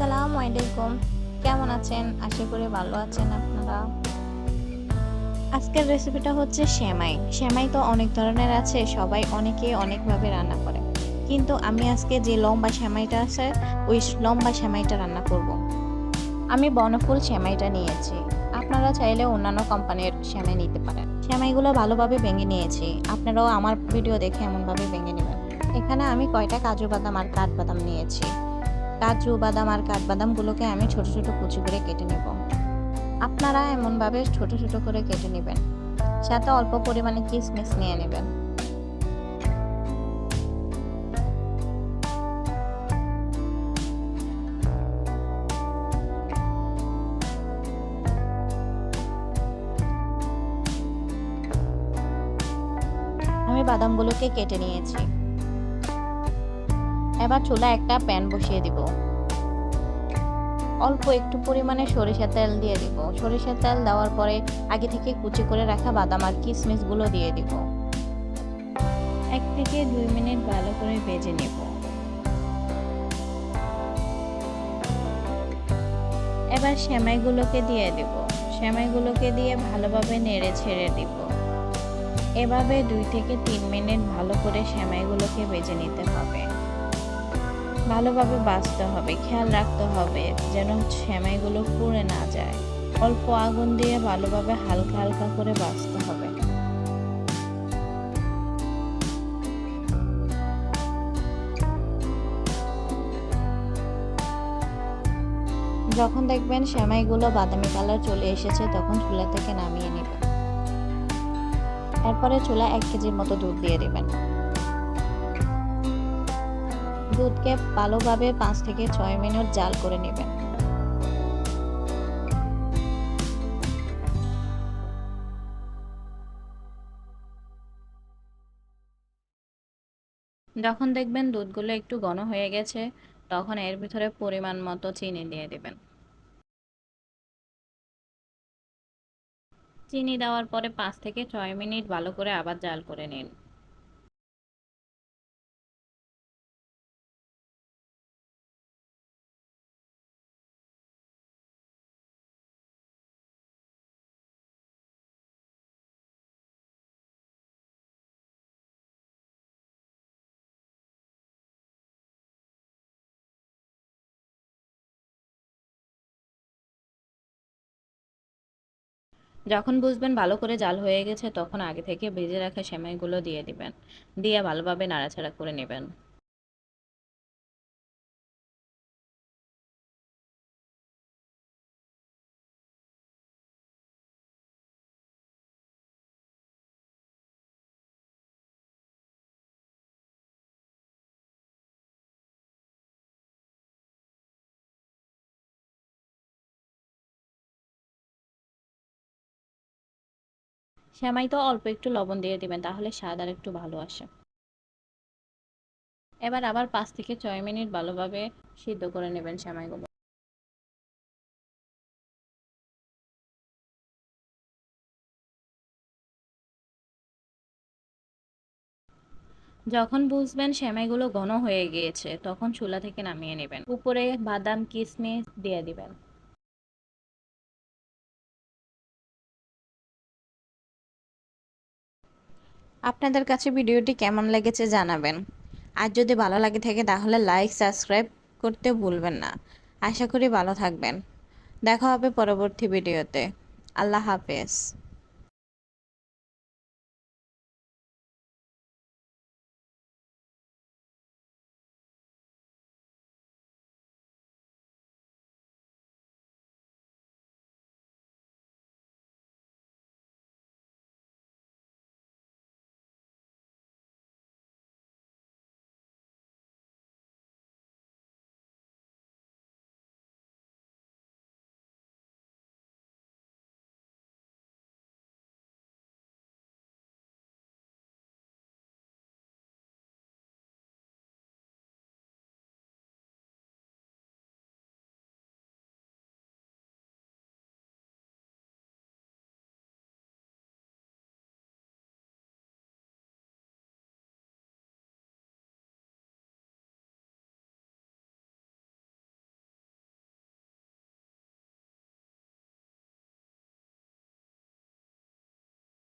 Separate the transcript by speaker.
Speaker 1: আসসালামু আলাইকুম। কেমন আছেন? আশা করি ভালো আছেন আপনারা। আজকের রেসিপিটা হচ্ছে সেমাই। সেমাই তো অনেক ধরনের আছে, সবাই অনেকে অনেকভাবে রান্না করে। কিন্তু আমি আজকে যে লম্বা সেমাইটা আছে, ওই লম্বা সেমাইটা রান্না করব। আমি বনফুল সেমাইটা নিয়েছি। আপনারা চাইলে অন্যান্য কোম্পানির সেমাই নিতে পারেন। সেমাইগুলো ভালোভাবে ভেঙে নিয়েছি। আপনারাও আমার ভিডিও দেখে এমনভাবে ভেঙে নেবেন। এখানে আমি কয়টা কাজু বাদাম আর কাঠবাদাম নিয়েছি। কাজু, বাদাম আর কাঠবাদামগুলোকে আমি ছোট ছোট কুচি করে কেটে নেব। আপনারা এমনভাবে ছোট ছোট করে কেটে নেবেন, সাথে অল্প পরিমাণে কিশমিশ নিয়ে নেবেন। আমি বাদামগুলোকে কেটে নিয়েছি। এবার চুলা একটা প্যান বসিয়ে দিব। অল্প একটু পরিমাণে সরিষা তেল দিয়ে দিব। সরিষা তেল দেওয়ার পরে আগে থেকে কুচি করে রাখা বাদাম আর কিশমিশগুলো দিয়ে দিব। এক থেকে দুই মিনিট ভালো করে ভেজে নেব। এবার সেমাইগুলোকে দিয়ে দিব। সেমাইগুলোকে দিয়ে ভালোভাবে নেড়ে ছেড়ে দিব। এভাবে দুই থেকে তিন মিনিট ভালো করে সেমাইগুলোকে ভেজে নিতে হবে। ভালোভাবে বাঁচতে হবে, খেয়াল রাখতে হবে যেন সেমাইগুলো পুড়ে না যায়। অল্প আগুন দিয়ে ভালোভাবে হালকা হালকা করে বাছতে হবে। যখন দেখবেন সেমাইগুলো বাদামি কালার চলে এসেছে, তখন চুলা থেকে নামিয়ে নেবেন। তারপরে চুলা এক কেজির মতো দুধ দিয়ে দেবেন। দুধকে ভালোভাবে পাঁচ থেকে ছয় মিনিট জাল করে নেবেন। যখন দেখবেন দুধগুলো একটু ঘন হয়ে গেছে, তখন এর ভিতরে পরিমাণ মতো চিনি দিয়ে দেবেন। চিনি দেওয়ার পরে পাঁচ থেকে ছয় মিনিট ভালো করে আবার জাল করে নিন। যখন বুঝবেন ভালো করে জাল হয়ে গেছে, তখন আগে থেকে ভেজে রাখা সেমাইগুলো দিয়ে দিবেন। দিয়ে ভালোভাবে নাড়াচাড়া করে নেবেন। সেমাই তো অল্প একটু লবণ দিয়ে দিবেন, তাহলে স্বাদ আর একটু ভালো আসে। এবার আবার পাঁচ থেকে ছয় মিনিট ভালোভাবে সিদ্ধ করে নেবেন সেমাইগুলো যখন বুঝবেন সেমাইগুলো ঘন হয়ে গিয়েছে, তখন চুলা থেকে নামিয়ে নেবেন। উপরে বাদাম, কিশমিশ দিয়ে দিবেন। আপনাদের কাছে ভিডিওটি কেমন লেগেছে জানাবেন। আর যদি ভালো লাগে থাকে, তাহলে লাইক সাবস্ক্রাইব করতে ভুলবেন না। আশা করি ভালো থাকবেন। দেখা হবে পরবর্তী ভিডিওতে। আল্লাহ হাফেজ।